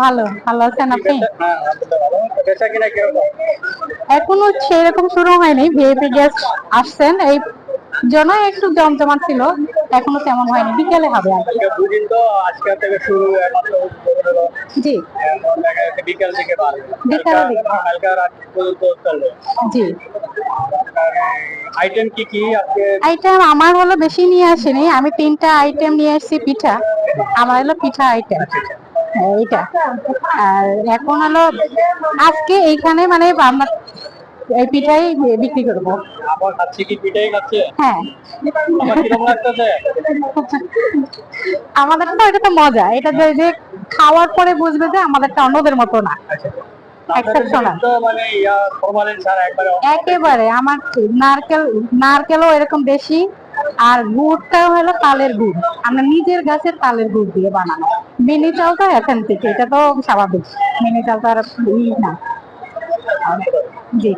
ভালো ভালো আছেন আপনি? হ্যাঁ এখনও সেরকম শুরু হয়নি ভিআইপি গেস্ট আসছেন। এই জন্য একটু জমজমাট ছিল এখনও তেমন হয়নি। বিকেলে হবে আর জি। যাচ্ছে বিকেল থেকে জি। আইটেম কি কি আইটেম আমার হলো বেশি নিয়ে আসেনি। আমি তিনটা আইটেম নিয়ে এসেছি পিঠা। আমার হলো পিঠা আইটেম এইটা। আর এখন হলো আজকে এইখানে মানে আমরা এই পিঠাই বিক্রি করব। হ্যাঁ। আমাদের তো এটা তো মজা। এটা যে খাওয়ার পরে বুঝবে যে আমাদেরটা অন্যদের মতো না। Exceptional. তো মানে একেবারে। আমার নারকেল নারকেলও এরকম বেশি। আর গুড়টাও হলো তালের গুড়। আমরা নিজের গাছের তালের গুড় দিয়ে বানানো। মিনি চাল তো এখান থেকে, এটা তো স্বাভাবিক। মিনি চাল তো আর ই না। জি।